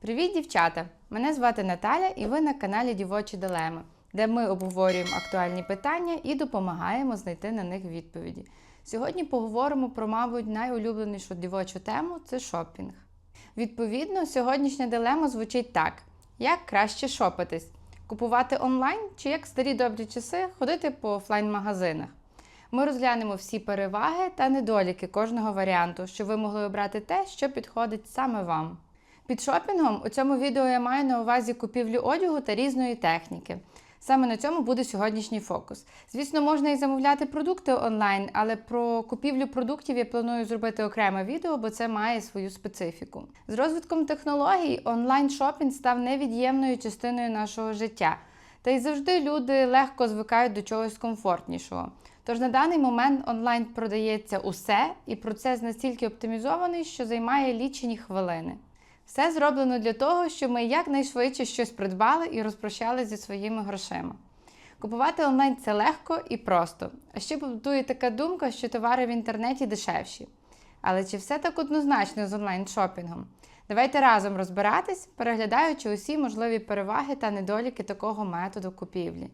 Привіт, дівчата! Мене звати Наталя і ви на каналі Дівочі Дилеми, де ми обговорюємо актуальні питання і допомагаємо знайти на них відповіді. Сьогодні поговоримо про, мабуть, найулюбленішу дівочу тему це шопінг. Відповідно, сьогоднішня дилема звучить так: як краще шопитись? Купувати онлайн чи як старі добрі часи ходити по офлайн-магазинах? Ми розглянемо всі переваги та недоліки кожного варіанту, щоб ви могли обрати те, що підходить саме вам. Під шопінгом у цьому відео я маю на увазі купівлю одягу та різної техніки. Саме на цьому буде сьогоднішній фокус. Звісно, можна і замовляти продукти онлайн, але про купівлю продуктів я планую зробити окреме відео, бо це має свою специфіку. З розвитком технологій онлайн шопінг став невід'ємною частиною нашого життя. Та й завжди люди легко звикають до чогось комфортнішого. Тож на даний момент онлайн продається усе, і процес настільки оптимізований, що займає лічені хвилини. Все зроблено для того, щоб ми якнайшвидше щось придбали і розпрощалися зі своїми грошима. Купувати онлайн це легко і просто. А ще побутує така думка, що товари в інтернеті дешевші. Але чи все так однозначно з онлайн-шопінгом? Давайте разом розбиратись, переглядаючи усі можливі переваги та недоліки такого методу купівлі.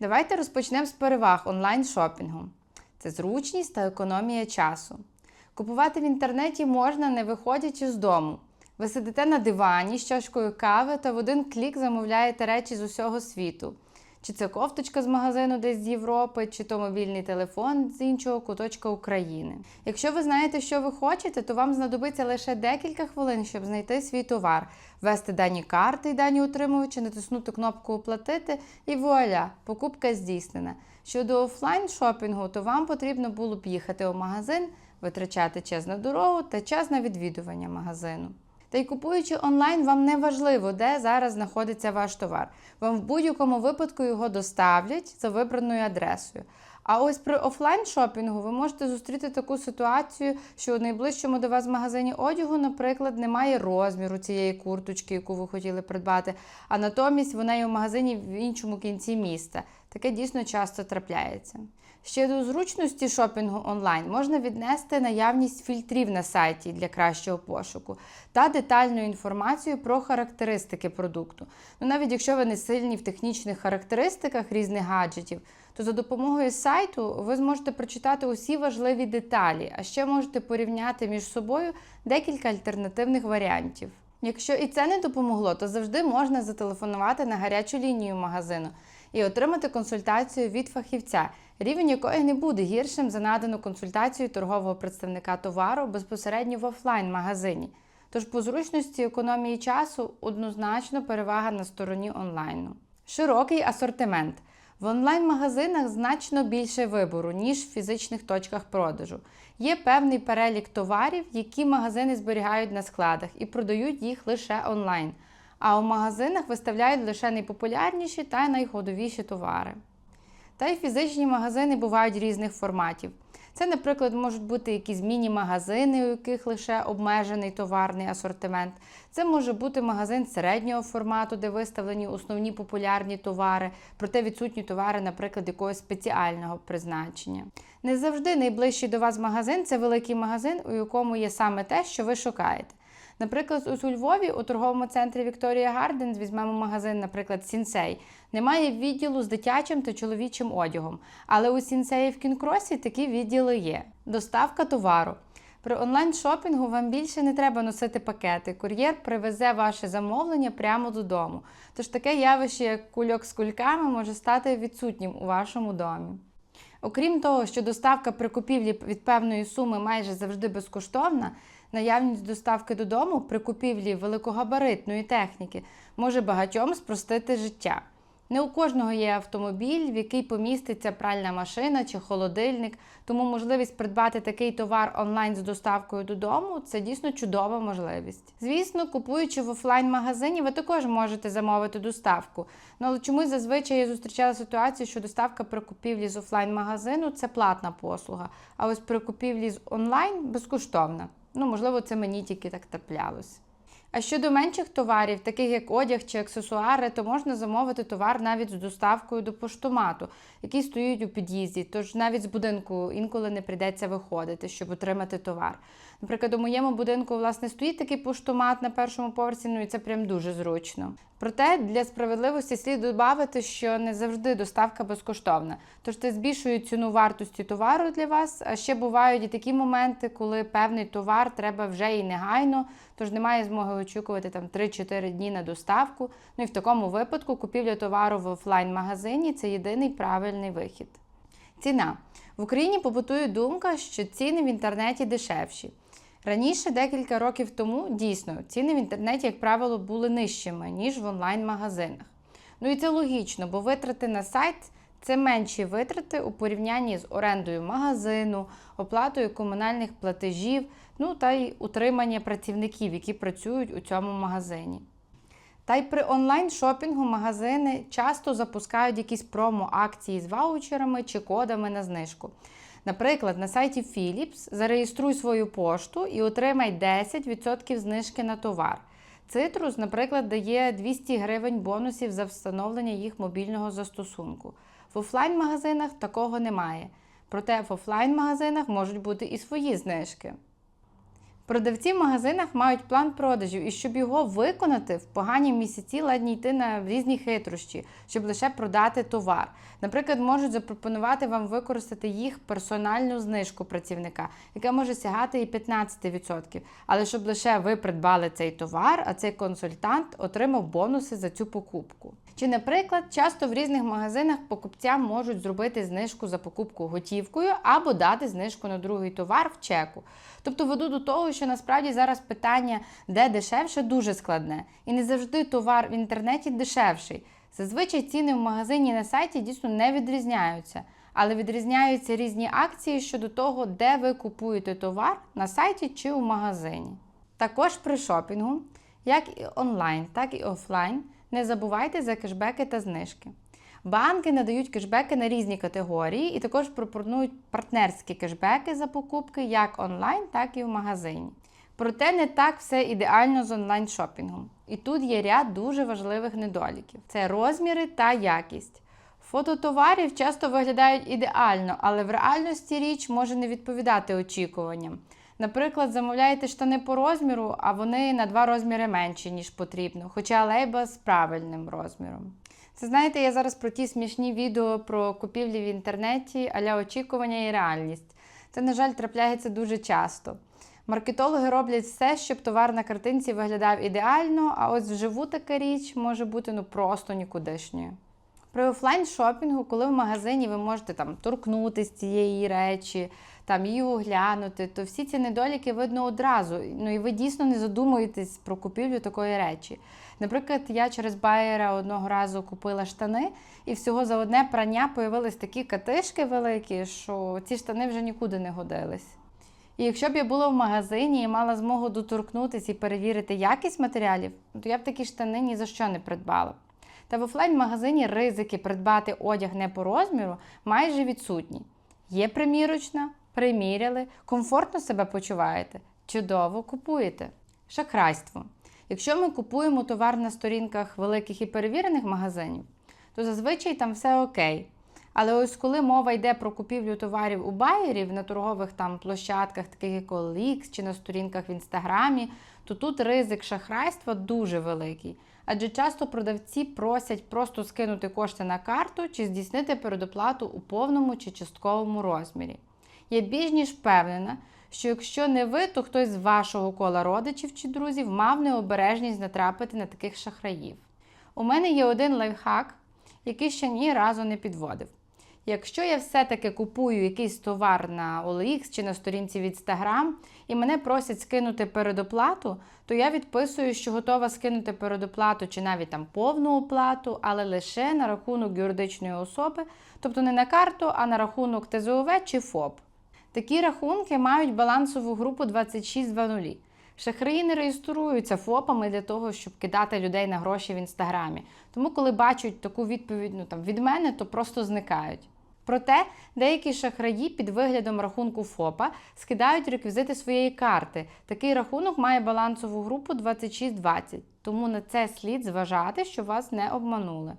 Давайте розпочнемо з переваг онлайн-шопінгу. Це зручність та економія часу. Купувати в інтернеті можна, не виходячи з дому. Ви сидите на дивані з чашкою кави та в один клік замовляєте речі з усього світу. Чи це кофточка з магазину десь з Європи, чи то мобільний телефон з іншого куточка України. Якщо ви знаєте, що ви хочете, то вам знадобиться лише декілька хвилин, щоб знайти свій товар, ввести дані карти і дані отримувача, натиснути кнопку Оплатити і вуаля, покупка здійснена. Щодо офлайн шопінгу, то вам потрібно було б їхати у магазин, витрачати час на дорогу та час на відвідування магазину. Та й купуючи онлайн, вам не важливо, де зараз знаходиться ваш товар. Вам в будь-якому випадку його доставлять за вибраною адресою. А ось при офлайн шопінгу ви можете зустріти таку ситуацію, що у найближчому до вас магазині одягу, наприклад, немає розміру цієї курточки, яку ви хотіли придбати, а натомість вона є в магазині в іншому кінці міста. Таке дійсно часто трапляється. Ще до зручності шопінгу онлайн можна віднести наявність фільтрів на сайті для кращого пошуку та детальну інформацію про характеристики продукту. Ну, навіть якщо ви не сильні в технічних характеристиках різних гаджетів, то за допомогою сайту ви зможете прочитати усі важливі деталі, а ще можете порівняти між собою декілька альтернативних варіантів. Якщо і це не допомогло, то завжди можна зателефонувати на гарячу лінію магазину і отримати консультацію від фахівця, рівень якої не буде гіршим за надану консультацію торгового представника товару безпосередньо в офлайн-магазині. Тож по зручності економії часу однозначно перевага на стороні онлайну. Широкий асортимент. В онлайн-магазинах значно більше вибору, ніж в фізичних точках продажу. Є певний перелік товарів, які магазини зберігають на складах і продають їх лише онлайн. А у магазинах виставляють лише найпопулярніші та найходовіші товари. Та й фізичні магазини бувають різних форматів. Це, наприклад, можуть бути якісь міні-магазини, у яких лише обмежений товарний асортимент. Це може бути магазин середнього формату, де виставлені основні популярні товари, проте відсутні товари, наприклад, якогось спеціального призначення. Не завжди найближчий до вас магазин це великий магазин, у якому є саме те, що ви шукаєте. Наприклад, ось у Львові у торговому центрі Вікторія Гарденс візьмемо магазин, наприклад, Сінсей. Немає відділу з дитячим та чоловічим одягом, але у Сінсеї в Кінкросі такі відділи є. Доставка товару. При онлайн-шопінгу вам більше не треба носити пакети. Кур'єр привезе ваше замовлення прямо додому. Тож таке явище, як кульок з кульками, може стати відсутнім у вашому домі. Окрім того, що доставка при купівлі від певної суми майже завжди безкоштовна, наявність доставки додому при купівлі великогабаритної техніки може багатьом спростити життя. Не у кожного є автомобіль, в який поміститься пральна машина чи холодильник, тому можливість придбати такий товар онлайн з доставкою додому це дійсно чудова можливість. Звісно, купуючи в офлайн-магазині, ви також можете замовити доставку. Ну але чомусь зазвичай я зустрічала ситуацію, що доставка при купівлі з офлайн-магазину це платна послуга, а ось при купівлі з онлайн безкоштовна. Ну, можливо, це мені тільки так траплялось. А щодо менших товарів, таких як одяг чи аксесуари, то можна замовити товар навіть з доставкою до поштомату, який стоїть у під'їзді. Тож навіть з будинку інколи не прийдеться виходити, щоб отримати товар. Наприклад, у моєму будинку власне стоїть такий поштомат на першому поверсі, ну і це прям дуже зручно. Проте для справедливості слід додати, що не завжди доставка безкоштовна. Тож це збільшує ціну вартості товару для вас. А ще бувають і такі моменти, коли певний товар треба вже і негайно, тож немає змоги очікувати там 3-4 дні на доставку. Ну і в такому випадку купівля товару в офлайн-магазині це єдиний правильний вихід. Ціна в Україні побутує думка, що ціни в інтернеті дешевші. Раніше, декілька років тому, дійсно, ціни в інтернеті, як правило, були нижчими, ніж в онлайн-магазинах. Ну і це логічно, бо витрати на сайт це менші витрати у порівнянні з орендою магазину, оплатою комунальних платежів, ну та й утримання працівників, які працюють у цьому магазині. Та й при онлайн-шопінгу магазини часто запускають якісь промо-акції з ваучерами чи кодами на знижку. Наприклад, на сайті Philips зареєструй свою пошту і отримай 10% знижки на товар. Цитрус, наприклад, дає 200 гривень бонусів за встановлення їх мобільного застосунку. В офлайн-магазинах такого немає. Проте в офлайн-магазинах можуть бути і свої знижки. Продавці в магазинах мають план продажів, і щоб його виконати, в погані місяці ладні йти на різні хитрощі, щоб лише продати товар. Наприклад, можуть запропонувати вам використати їх персональну знижку працівника, яка може сягати і 15%. Але щоб лише ви придбали цей товар, а цей консультант отримав бонуси за цю покупку. Чи, наприклад, часто в різних магазинах покупцям можуть зробити знижку за покупку готівкою або дати знижку на другий товар в чеку. Тобто веду до того, що насправді зараз питання, де дешевше, дуже складне. І не завжди товар в інтернеті дешевший. Зазвичай ціни в магазині на сайті дійсно не відрізняються, але відрізняються різні акції щодо того, де ви купуєте товар на сайті чи у магазині. Також при шопінгу, як і онлайн, так і офлайн, не забувайте за кешбеки та знижки. Банки надають кешбеки на різні категорії і також пропонують партнерські кешбеки за покупки як онлайн, так і в магазині. Проте не так все ідеально з онлайн-шопінгом. І тут є ряд дуже важливих недоліків: це розміри та якість. Фото товарів часто виглядають ідеально, але в реальності річ може не відповідати очікуванням. Наприклад, замовляєте штани по розміру, а вони на два розміри менші, ніж потрібно, хоча лейба з правильним розміром. Це знаєте, я зараз про ті смішні відео про купівлі в інтернеті, аля очікування і реальність. Це, на жаль, трапляється дуже часто. Маркетологи роблять все, щоб товар на картинці виглядав ідеально, а ось вживу така річ може бути ну просто нікудишньою. При офлайн-шопінгу, коли в магазині ви можете там торкнутися цієї речі, там її оглянути, то всі ці недоліки видно одразу. Ну і ви дійсно не задумуєтесь про купівлю такої речі. Наприклад, я через байера одного разу купила штани, і всього за одне прання появились такі катишки великі, що ці штани вже нікуди не годились. І якщо б я була в магазині і мала змогу доторкнутися і перевірити якість матеріалів, то я б такі штани ні за що не придбала. Та в офлайн-магазині ризики придбати одяг не по розміру майже відсутні. Є примірочна, приміряли, комфортно себе почуваєте, чудово купуєте. Шахрайство. Якщо ми купуємо товар на сторінках великих і перевірених магазинів, то зазвичай там все окей. Але ось коли мова йде про купівлю товарів у байерів на торгових там площадках, таких як OLX чи на сторінках в інстаграмі, то тут ризик шахрайства дуже великий. Адже часто продавці просять просто скинути кошти на карту чи здійснити передоплату у повному чи частковому розмірі. Я більш ніж впевнена, що якщо не ви, то хтось з вашого кола родичів чи друзів мав необережність натрапити на таких шахраїв. У мене є один лайфхак, який ще ні разу не підводив. Якщо я все-таки купую якийсь товар на OLX чи на сторінці в Instagram і мене просять скинути передоплату, то я відписую, що готова скинути передоплату чи навіть там повну оплату, але лише на рахунок юридичної особи, тобто не на карту, а на рахунок ТЗОВ чи ФОП. Такі рахунки мають балансову групу 2620. Шахраї не реєструються ФОПами для того, щоб кидати людей на гроші в інстаграмі. Тому, коли бачать таку відповідь ну, там, від мене, то просто зникають. Проте деякі шахраї під виглядом рахунку ФОПа скидають реквізити своєї карти. Такий рахунок має балансову групу 2620, тому на це слід зважати, що вас не обманули.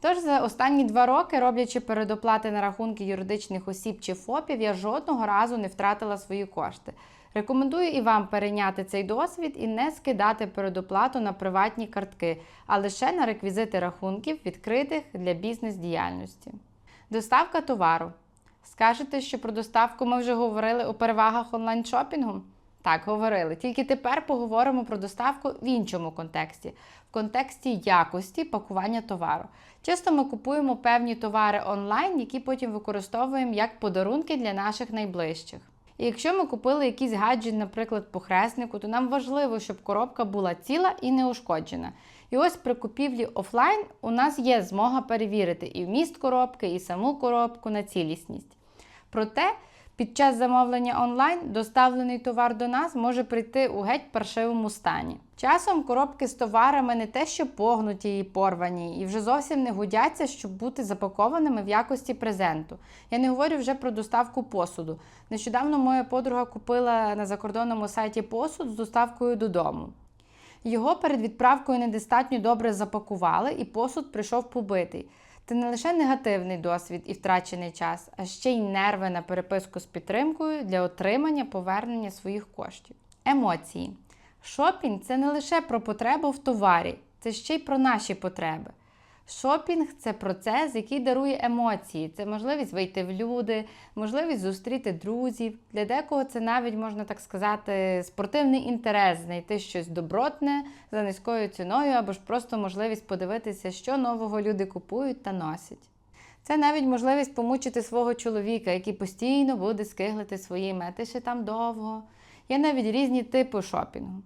Тож за останні два роки, роблячи передоплати на рахунки юридичних осіб чи ФОПів, я жодного разу не втратила свої кошти. Рекомендую і вам перейняти цей досвід і не скидати передоплату на приватні картки, а лише на реквізити рахунків, відкритих для бізнес-діяльності. Доставка товару. Скажете, що про доставку ми вже говорили у перевагах онлайн-шопінгу? Так, говорили. Тільки тепер поговоримо про доставку в іншому контексті, в контексті якості пакування товару. Часто ми купуємо певні товари онлайн, які потім використовуємо як подарунки для наших найближчих. І якщо ми купили якийсь гаджет, наприклад, по хреснику, то нам важливо, щоб коробка була ціла і неушкоджена. І ось при купівлі офлайн у нас є змога перевірити і вміст коробки, і саму коробку на цілісність. Проте, під час замовлення онлайн доставлений товар до нас може прийти у геть паршивому стані. Часом коробки з товарами не те, що погнуті і порвані, і вже зовсім не годяться, щоб бути запакованими в якості презенту. Я не говорю вже про доставку посуду. Нещодавно моя подруга купила на закордонному сайті посуд з доставкою додому. Його перед відправкою недостатньо добре запакували, і посуд прийшов побитий. Це не лише негативний досвід і втрачений час, а ще й нерви на переписку з підтримкою для отримання повернення своїх коштів. Емоції. Шопінг це не лише про потребу в товарі, це ще й про наші потреби. Шопінг це процес, який дарує емоції. Це можливість вийти в люди, можливість зустріти друзів. Для декого це навіть можна так сказати спортивний інтерес, знайти щось добротне за низькою ціною, або ж просто можливість подивитися, що нового люди купують та носять. Це навіть можливість помучити свого чоловіка, який постійно буде скиглити своїми, а ти ще там довго. Є навіть різні типи шопінгу.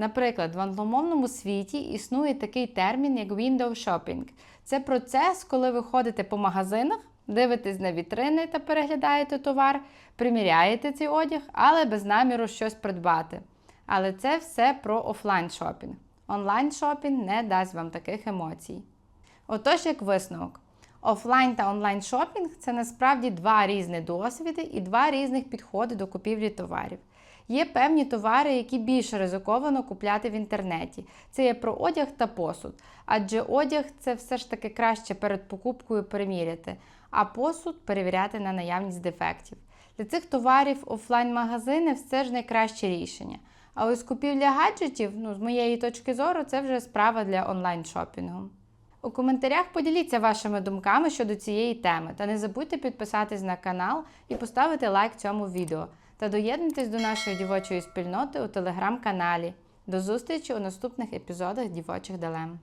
Наприклад, в англомовному світі існує такий термін, як window shopping. Це процес, коли ви ходите по магазинах, дивитесь на вітрини та переглядаєте товар, приміряєте цей одяг, але без наміру щось придбати. Але це все про офлайн шопінг. Онлайн шопінг не дасть вам таких емоцій. Отож, як висновок, офлайн та онлайн шопінг це насправді два різні досвіди і два різних підходи до купівлі товарів. Є певні товари, які більше ризиковано купляти в інтернеті. Це є про одяг та посуд. Адже одяг це все ж таки краще перед покупкою переміряти, а посуд перевіряти на наявність дефектів. Для цих товарів офлайн-магазини все ж найкраще рішення. А ось купівля гаджетів, ну, з моєї точки зору, це вже справа для онлайн-шопінгу. У коментарях поділіться вашими думками щодо цієї теми та не забудьте підписатись на канал і поставити лайк цьому відео та доєднуйтесь до нашої дівочої спільноти у телеграм-каналі. До зустрічі у наступних епізодах Дівочих Дилем.